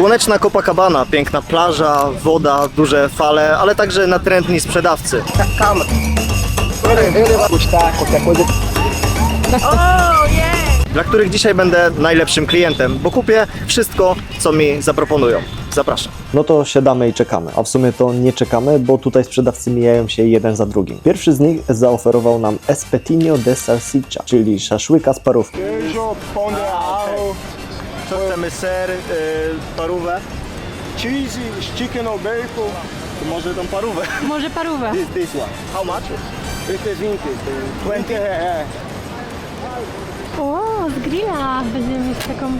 Słoneczna Copacabana, piękna plaża, woda, duże fale, ale także natrętni sprzedawcy. Dla których dzisiaj będę najlepszym klientem, bo kupię wszystko, co mi zaproponują. Zapraszam. No to siadamy i czekamy, a w sumie to nie czekamy, bo tutaj sprzedawcy mijają się jeden za drugim. Pierwszy z nich zaoferował nam espetinho de salsicha, czyli szaszłyka z parówki. Co chcemy? Ser, yy, parówę? cheese, chicken or bacon. Może tą parówę. Może parówę. This, this one. How much? Este é 20. 20 reais. O, z grilla będziemy mieć taką...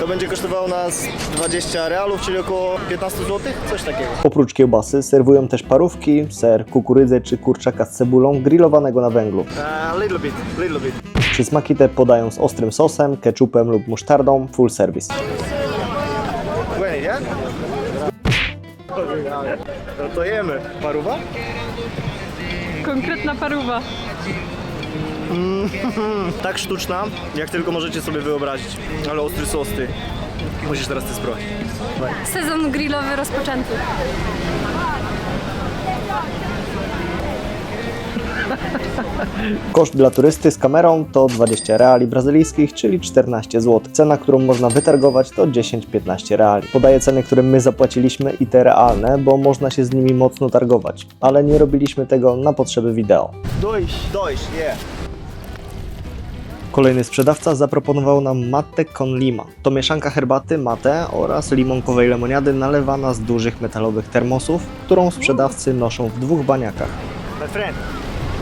To będzie kosztowało nas 20 realów, czyli około 15 zł? Coś takiego. Oprócz kiełbasy serwują też parówki, ser, kukurydzę czy kurczaka z cebulą grillowanego na węglu. A little bit, little bit. Przysmaki te podają z ostrym sosem, ketchupem lub musztardą, full service. Wait, yeah? No to jemy. Paruwa? Konkretna parówa. Tak sztuczna, jak tylko możecie sobie wyobrazić. Ale ostry sos, ty. Musisz teraz ty spróbować. Sezon grillowy rozpoczęty. Koszt dla turysty z kamerą to 20 reali brazylijskich, czyli 14 zł. Cena, którą można wytargować to 10-15 reali. Podaję ceny, które my zapłaciliśmy i te realne, bo można się z nimi mocno targować. Ale nie robiliśmy tego na potrzeby wideo. Dojść. Dojść, yeah. Kolejny sprzedawca zaproponował nam mate con lima. To mieszanka herbaty, mate oraz limonkowej lemoniady nalewana z dużych metalowych termosów, którą sprzedawcy noszą w dwóch baniakach. My friend,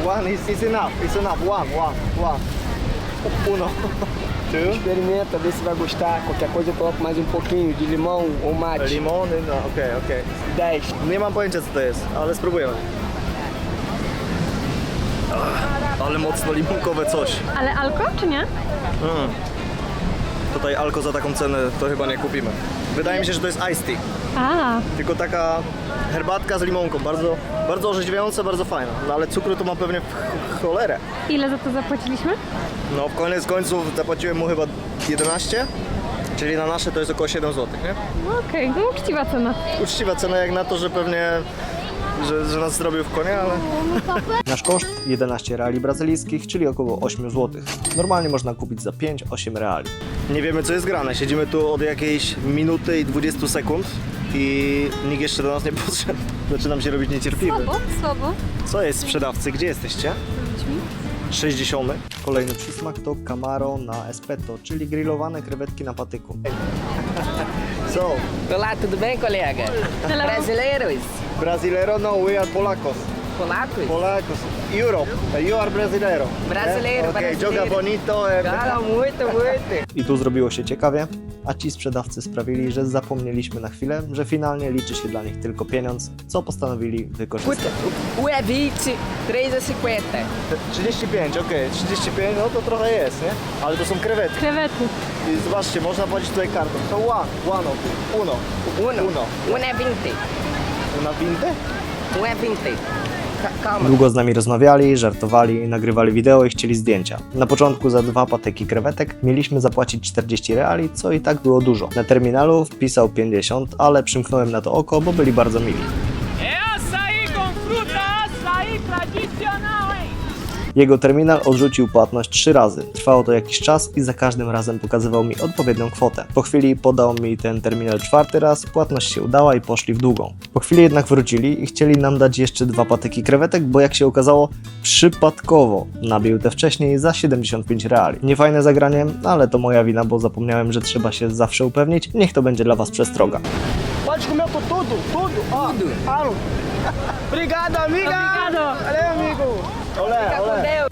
one is, is enough, is enough. One, one, one. Uno. Two. Experimenta, vê se vai gostar. Qualquer coisa eu coloco mais um pouquinho de limão ou mate. Limony, no okej, okej. 10. Nie mam pojęcia co to jest, ale spróbujemy. Ale mocno limonkowe coś. Ale alko, czy nie? Mm. Tutaj alko za taką cenę to chyba nie kupimy. Wydaje mi się, że to jest iced tea. A, Tylko taka herbatka z limonką, bardzo, bardzo orzeźwiająca, bardzo fajna. No ale cukru to ma pewnie w ch- cholerę. ile za to zapłaciliśmy? No w koniec końców zapłaciłem mu chyba 11, czyli na nasze to jest około 7 zł, nie? No okej, no uczciwa cena. Uczciwa cena jak na to, że pewnie, że, że nas zrobił w konia, ale... Nasz koszt 11 reali brazylijskich, czyli około 8 zł. Normalnie można kupić za 5-8 reali. Nie wiemy co jest grane. Siedzimy tu od jakiejś minuty i 20 sekund i nikt jeszcze do nas nie podszedł. Zaczynam się robić niecierpliwy. Słabo, słabo. Co jest sprzedawcy? Gdzie jesteście? 60. Kolejny przysmak to camaro na espeto, czyli grillowane krewetki na patyku. So, Olá, tudo bem, colega? Hello. Brasileiros? Brasileiro no, we are Polacos. Polacos? Polacos. Europe. You are Brasileiro. Brasileiro, Okay, brasileiro. joga bonito. Fala muito, muito. I tu zrobiło się ciekawie, a ci sprzedawcy sprawili, że zapomnieliśmy na chwilę, że finalnie liczy się dla nich tylko pieniądz, co postanowili wykorzystać. É 20, 3,50. 35, okej, 35, no to trochę jest, nie? Ale to są krewetki. Krewety. I zobaczcie, można płacić tutaj kartą. To one, one, uno. Uno. Uno. É 20. Na wintę? Um é 20. Długo z nami rozmawiali, żartowali, nagrywali wideo i chcieli zdjęcia. Na początku za dwa patyki krewetek mieliśmy zapłacić 40 reali, co i tak było dużo. Na terminalu wpisał 50, ale przymknąłem na to oko, bo byli bardzo mili. É açaí com fruta, açaí tradicional? Jego terminal odrzucił płatność trzy razy. Trwało to jakiś czas i za każdym razem pokazywał mi odpowiednią kwotę. Po chwili podał mi ten terminal czwarty raz, płatność się udała i poszli w długą. Po chwili jednak wrócili i chcieli nam dać jeszcze dwa patyki krewetek, bo jak się okazało, przypadkowo nabił te wcześniej za 75 reali. Niefajne zagranie, ale to moja wina, bo zapomniałem, że trzeba się zawsze upewnić. Niech to będzie dla Was przestroga. Pode comer com tudo, tudo. Ó, Tudo. Alo. Obrigado, amiga. Obrigado. Valeu, amigo.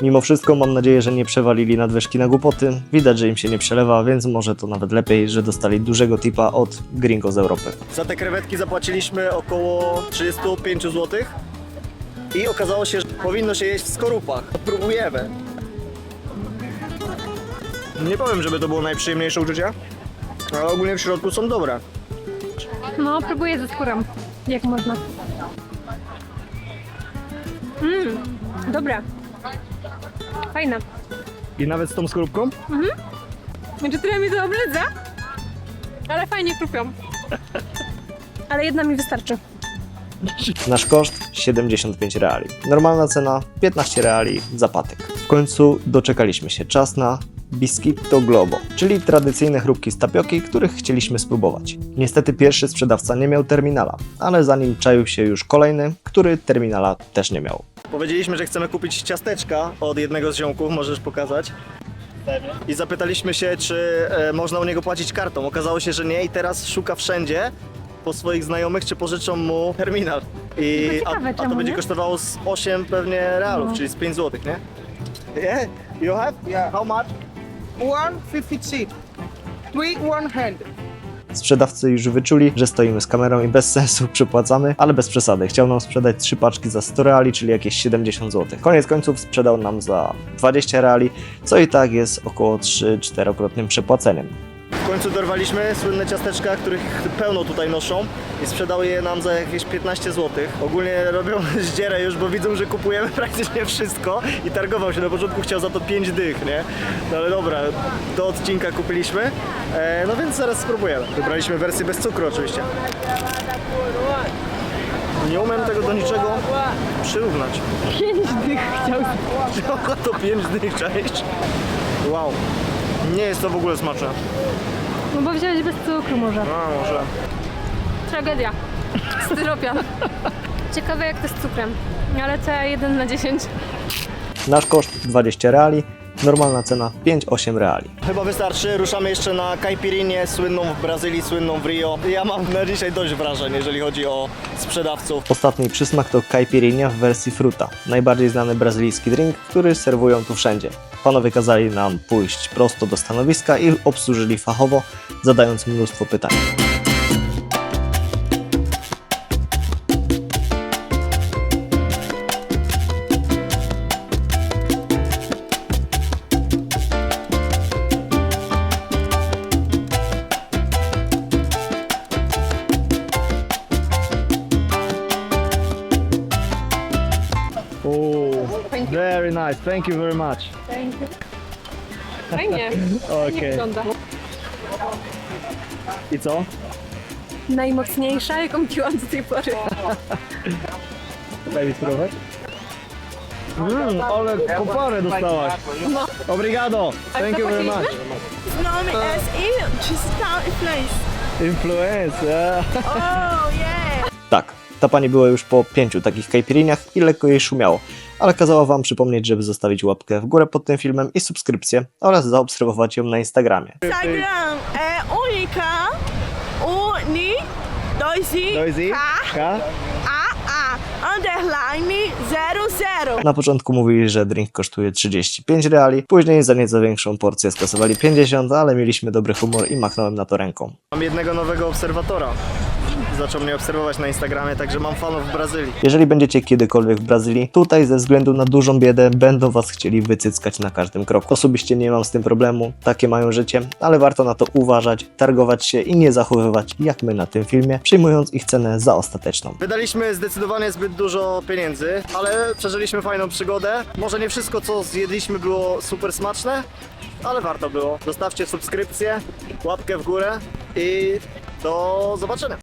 Mimo wszystko mam nadzieję, że nie przewalili nadwyżki na głupoty. Widać, że im się nie przelewa, więc może to nawet lepiej, że dostali dużego tipa od gringo z Europy. Za te krewetki zapłaciliśmy około 35 zł. I okazało się, że powinno się jeść w skorupach. Próbujemy. Nie powiem, żeby to było najprzyjemniejsze uczucie, ale ogólnie w środku są dobre. No, próbuję ze skórą. Jak można. Mmm, dobra. Fajna. I nawet z tą skorupką? Znaczy trochę mi to obrzydza, ale fajnie krupią. Ale jedna mi wystarczy. Nasz koszt 75 reali. Normalna cena 15 reali za patyk. W końcu doczekaliśmy się. Czas na Biscuito Globo, czyli tradycyjne chrupki z tapioki, których chcieliśmy spróbować. Niestety pierwszy sprzedawca nie miał terminala, ale za nim czaił się już kolejny, który terminala też nie miał. Powiedzieliśmy, że chcemy kupić ciasteczka od jednego z ziomków, możesz pokazać. I zapytaliśmy się, czy e, można u niego płacić kartą. Okazało się, że nie i teraz szuka wszędzie po swoich znajomych, czy pożyczą mu terminal. I, Tylko ciekawe, a, a to czemu będzie nie? kosztowało z 8 pewnie realów, No. czyli z 5 zł, nie? Yeah, you have? Yeah. How much? 150. Three one hand. Sprzedawcy już wyczuli, że stoimy z kamerą i bez sensu przypłacamy, ale bez przesady. Chciał nam sprzedać trzy paczki za 100 reali, czyli jakieś 70 zł. Koniec końców sprzedał nam za 20 reali, co i tak jest około 3-4-krotnym przepłaceniem. W końcu dorwaliśmy słynne ciasteczka, których pełno tutaj noszą i sprzedały je nam za jakieś 15 zł. Ogólnie robią zdzierę już, bo widzą, że kupujemy praktycznie wszystko i targował się. Na początku chciał za to 5 dych, nie? No ale dobra, do odcinka kupiliśmy, e, no więc zaraz spróbujemy. Wybraliśmy wersję bez cukru oczywiście. Nie umiem tego do niczego przyrównać. Pięć dych chciał. to 5 dych, cześć. Wow. Nie jest to w ogóle smaczne. No bo wziąłeś bez cukru może. No może. Tragedia. Styropian. Ciekawe jak to z cukrem. Ale co 1 na 10. Nasz koszt 20 reali, normalna cena 5-8 reali. Chyba wystarczy. Ruszamy jeszcze na Caipirinie, słynną w Brazylii, słynną w Rio. Ja mam na dzisiaj dość wrażeń, jeżeli chodzi o sprzedawców. Ostatni przysmak to caipirinha w wersji fruta, najbardziej znany brazylijski drink, który serwują tu wszędzie. Panowie kazali nam pójść prosto do stanowiska i obsłużyli fachowo, zadając mnóstwo pytań. Nice. Thank you very much. Fajnie. Okay. Wygląda. I co? Najmocniejsza jaką piłam do tej pory. Daj mi spróbować. Mmm, ale koparę dostałaś. Obrigado. Thank you very much. nome é I, Digital Influence. Influence. yeah. Oh, yeah! Tak, ta pani była już po pięciu takich caipirinhach i lekko jej szumiało, ale kazała wam przypomnieć, żeby zostawić łapkę w górę pod tym filmem i subskrypcję oraz zaobserwować ją na Instagramie. Instagram é única, uni, dois i, Dois i. K, K. a, a, underline, zero, zero. Na początku mówili, że drink kosztuje 35 reali, później za nieco większą porcję skasowali 50, ale mieliśmy dobry humor i machnąłem na to ręką. Mam jednego nowego obserwatora. Zaczął mnie obserwować na Instagramie, także mam fanów w Brazylii. Jeżeli będziecie kiedykolwiek w Brazylii, tutaj ze względu na dużą biedę będą was chcieli wycyckać na każdym kroku. Osobiście nie mam z tym problemu, takie mają życie, ale warto na to uważać, targować się i nie zachowywać jak my na tym filmie, przyjmując ich cenę za ostateczną. Wydaliśmy zdecydowanie zbyt dużo pieniędzy, ale przeżyliśmy fajną przygodę. Może nie wszystko, co zjedliśmy, było super smaczne, ale warto było. Zostawcie subskrypcję, łapkę w górę i do zobaczenia.